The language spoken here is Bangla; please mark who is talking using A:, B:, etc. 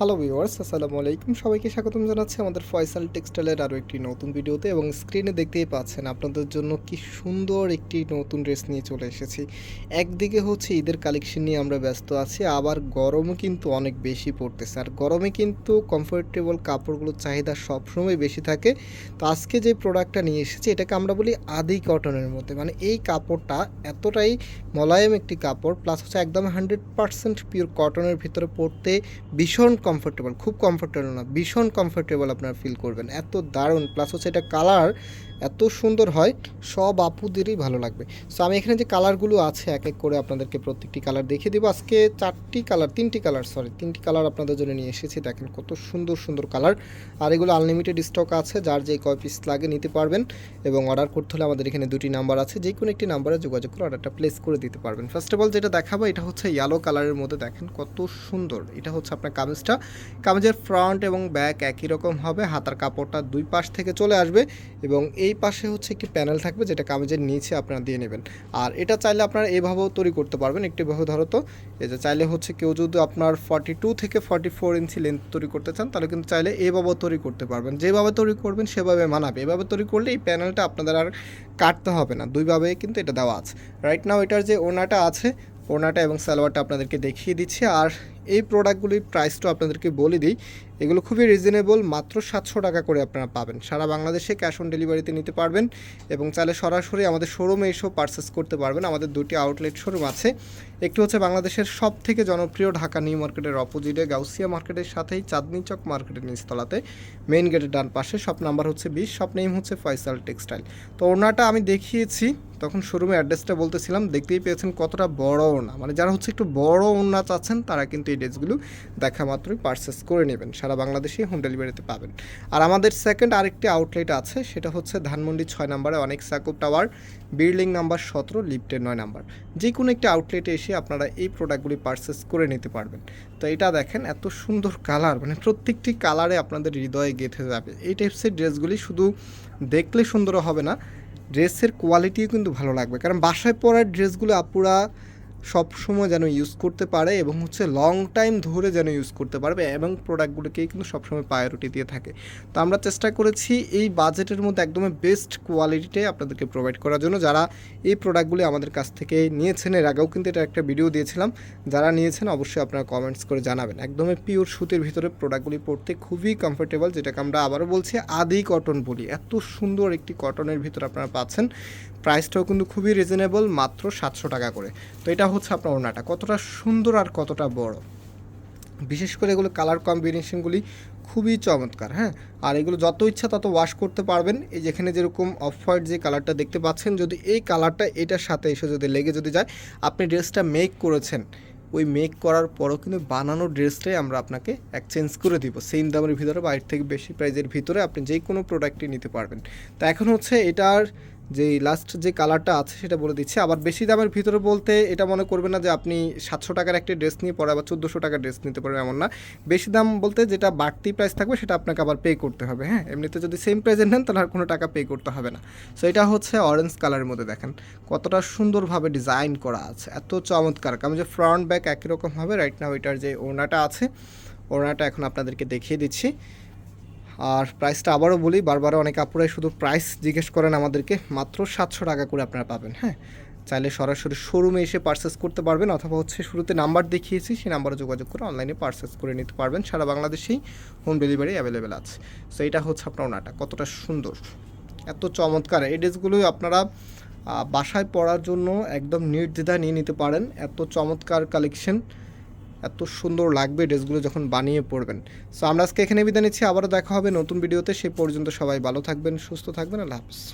A: হ্যালো ভিউয়ার্স আসসালামু আলাইকুম। সবাইকে স্বাগতম জানাচ্ছি আমাদের ফয়সাল টেক্সটাইলের আরও একটি নতুন ভিডিওতে এবং স্ক্রিনে দেখতেই পাচ্ছেন আপনাদের জন্য কি সুন্দর একটি নতুন ড্রেস নিয়ে চলে এসেছি। একদিকে হচ্ছে ঈদের কালেকশন নিয়ে আমরা ব্যস্ত আছি, আবার গরমও কিন্তু অনেক বেশি পড়তেছে। আর গরমে কিন্তু কমফোর্টেবল কাপড়গুলোর চাহিদা সবসময় বেশি থাকে। তো আজকে যে প্রোডাক্টটা নিয়ে এসেছি, এটাকে আমরা বলি আদি কটনের মধ্যে। মানে এই কাপড়টা এতটাই মোলায়েম একটি কাপড় প্লাস হচ্ছে একদম হান্ড্রেড পারসেন্ট পিওর কটনের ভিতরে পড়তে ভীষণ কমফোর্টেবল খুব কমফোর্টেবল না, ভীষণ কমফোর্টেবল আপনারা ফিল করবেন। এত দারুণ প্লাস হচ্ছে এটা কালার এত সুন্দর হয়, সব আপুদেরই ভালো লাগবে। সো আমি এখানে যে কালারগুলো আছে, এক এক করে আপনাদেরকে প্রত্যেকটি কালার দেখিয়ে দিব। আজকে চারটি কালার তিনটি কালার সরি তিনটি কালার আপনাদের জন্য নিয়ে এসেছি। দেখেন কত সুন্দর সুন্দর কালার আর এগুলো আনলিমিটেড স্টক আছে, যার যে কয় পিস লাগে নিতে পারবেন এবং অর্ডার করতে হলে আমাদের এখানে দুটি নাম্বার আছে। যে কোনো একটি নাম্বারে যোগাযোগ করে অর্ডারটা প্লেস করে দিতে পারবেন। ফার্স্ট অফ অল যেটা দেখাবো, এটা হচ্ছে ইয়েলো কালারের মধ্যে দেখেন কত সুন্দর। এটা হচ্ছে আপনার কামিজটা। কামিজের ফ্রন্ট এবং ব্যাক একই রকম হবে। হাতার কাপড়টা দুই পাশ থেকে চলে আসবে এবং এই পাশে হচ্ছে একটি প্যানেল থাকবে যেটা কামিজের নিচে আপনারা দিয়ে নেবেন। আর এটা চাইলে আপনারা এভাবেও তৈরি করতে পারবেন। একটু এভাবে ধরো তো। যে চাইলে হচ্ছে কেউ যদি আপনার ফর্টি টু থেকে ফর্টি ফোর ইঞ্চি লেন্থ তৈরি করতে চান, তাহলে কিন্তু চাইলে এইভাবেও তৈরি করতে পারবেন। যেভাবে তৈরি করবেন, সেভাবে মানাবে। এভাবে তৈরি করলে এই প্যানেলটা আপনাদের আর কাটতে হবে না। দুইভাবে কিন্তু এটা দেওয়া আছে। রাইট নাও এটার যে ওনাটা আছে ওনাটা এবং সালোয়ারটা আপনাদেরকে দেখিয়ে দিচ্ছি। আর এই প্রোডাক্টগুলির প্রাইসটা আপনাদেরকে বলে দিই। এগুলো খুবই রিজনেবল মাত্র সাতশো টাকা করে আপনারা পাবেন। সারা বাংলাদেশে ক্যাশ অন ডেলিভারিতে নিতে পারবেন এবং চাইলে সরাসরি আমাদের শোরুমে এসেও পারচেস করতে পারবেন। আমাদের দুটি আউটলেট শোরুম আছে। একটি হচ্ছে বাংলাদেশের সব থেকে জনপ্রিয় ঢাকা নিউ মার্কেটের অপোজিটে গাউসিয়া মার্কেটের সাথেই চাঁদনি চক মার্কেটের নিচতলাতে। মেইন গেটের ডান পাশে শপ নাম্বার হচ্ছে বিশ শপ নেম হচ্ছে ফয়সাল টেক্সটাইল তো ওনাটা আমি দেখিয়েছি। তখন শোরুমে অ্যাড্রেসটা বলতেছিলাম, দেখতেই পেয়েছেন কতটা বড় ওনা মানে যারা হচ্ছে একটু বড় ওনা চাচ্ছেন, তারা কিন্তু এই ড্রেসগুলো দেখা মাত্রই পারচেস করে নেবেন, সারা বাংলাদেশে হোম ডেলিভারিতে পাবেন। আর আমাদের সেকেন্ড আরেকটি আউটলেট আছে, সেটা হচ্ছে ধানমন্ডি ছয় নম্বরে অনেক সাকুব টাওয়ার বিল্ডিং নাম্বার সতেরো লিফটের নয় নাম্বার যে কোনো একটি আউটলেটে এসে আপনারা এই প্রোডাক্টগুলি পারচেস করে নিতে পারবেন। তো এটা দেখেন, এত সুন্দর কালার মানে প্রত্যেকটি কালারে আপনাদের হৃদয়ে গেঁথে যাবে। এই টাইপসের ড্রেসগুলি শুধু দেখলে সুন্দর হবে না ড্রেসের কোয়ালিটিও কিন্তু ভালো লাগবে। কারণ বাসায় পরার ড্রেসগুলো আপুরা সব সময় যেন ইউজ করতে পারে এবং হচ্ছে লং টাইম ধরে যেন ইউজ করতে পারবে এবং প্রোডাক্টগুলোকেই কিন্তু সবসময় প্রায়োরিটি দিয়ে থাকে। তো আমরা চেষ্টা করেছি এই বাজেটের মধ্যে একদমই বেস্ট কোয়ালিটিটাই আপনাদেরকে প্রোভাইড করার জন্য। যারা এই প্রোডাক্টগুলি আমাদের কাছ থেকে নিয়েছেন, এর আগেও কিন্তু এটা একটা ভিডিও দিয়েছিলাম। যারা নিয়েছেন অবশ্যই আপনারা কমেন্টস করে জানাবেন। একদমই পিওর সুতির ভিতরে প্রোডাক্টগুলি পড়তে খুবই কমফোর্টেবল যেটাকে আমরা আবারও বলছি আদি কটন বলি। এত সুন্দর একটি কটনের ভিতরে আপনারা পাচ্ছেন। প্রাইসটাও কিন্তু খুবই রিজনেবল মাত্র সাতশো টাকা করে। তো এটা হচ্ছে আপনার ওড়নাটা। কতটা সুন্দর আর কতটা বড়। বিশেষ করে এগুলো কালার কম্বিনেশনগুলি খুবই চমৎকার হ্যাঁ? আর এগুলো যত ইচ্ছা তত ওয়াশ করতে পারবেন। এই যেখানে যেরকম অফ হোয়াইট যে কালারটা দেখতে পাচ্ছেন, যদি এই কালারটা এটার সাথে এসে যদি লেগে যদি যায়, আপনি ড্রেসটা মেক করেছেন, ওই মেক করার পরও কিন্তু বানানো ড্রেসটাই আমরা আপনাকে এক্সচেঞ্জ করে দিব। সেম দামের ভিতরে বা এর থেকে বেশি প্রাইজের ভিতরে আপনি যে কোনো প্রোডাক্টই নিতে পারবেন। তো এখন হচ্ছে এটার যে লাস্ট যে কালারটা আছে সেটা বলে দিচ্ছি। আবার বেশি দামের ভিতরে বলতে এটা মনে করবেন না যে আপনি সাতশো টাকার একটা ড্রেস নিয়ে পরে আবার চোদ্দোশো টাকার ড্রেস নিতে পারবেন এমন না। বেশি দাম বলতে যেটা বাড়তি প্রাইস থাকবে সেটা আপনাকে আবার পে করতে হবে হ্যাঁ? এমনিতে যদি সেম প্রাইজের নেন তাহলে আর কোনো টাকা পে করতে হবে না। সো এটা হচ্ছে অরেঞ্জ কালারের মধ্যে দেখেন। কতটা সুন্দরভাবে ডিজাইন করা আছে। এত চমৎকার কারণ যে ফ্রন্ট ব্যাক একই রকম হবে। রাইট নাও এটার যে ওড়নাটা আছে, ওড়নাটা এখন আপনাদেরকে দেখিয়ে দিচ্ছি। আর প্রাইসটা আবারও বলি, বারবার অনেক আপুরাই শুধু প্রাইস জিজ্ঞেস করেন আমাদেরকে, মাত্র সাতশো টাকা করে আপনারা পাবেন হ্যাঁ? চাইলে সরাসরি শোরুমে এসে পারচেস করতে পারবেন, অথবা হচ্ছে শুরুতে নাম্বার দেখিয়েছি, সেই নাম্বারে যোগাযোগ করে অনলাইনে পারচেস করে নিতে পারবেন। সারা বাংলাদেশেই হোম ডেলিভারি অ্যাভেলেবেল আছে। সো এটা হচ্ছে আপনার ওনাটা, কতটা সুন্দর, এত চমৎকার। এই ড্রেসগুলোই আপনারা বাসায় পড়ার জন্য একদম নির্দ্বিধায় নিয়ে নিতে পারেন। এত চমৎকার কালেকশন এত সুন্দর লাগবে ড্রেসগুলো যখন বানিয়ে পড়বেন সো আমরা আজকে এখানে বিদায় নিচ্ছি, আবারও দেখা হবে নতুন ভিডিওতে, সে পর্যন্ত সবাই ভালো থাকবেন, সুস্থ থাকবেন, আল্লাহ হাফিজ।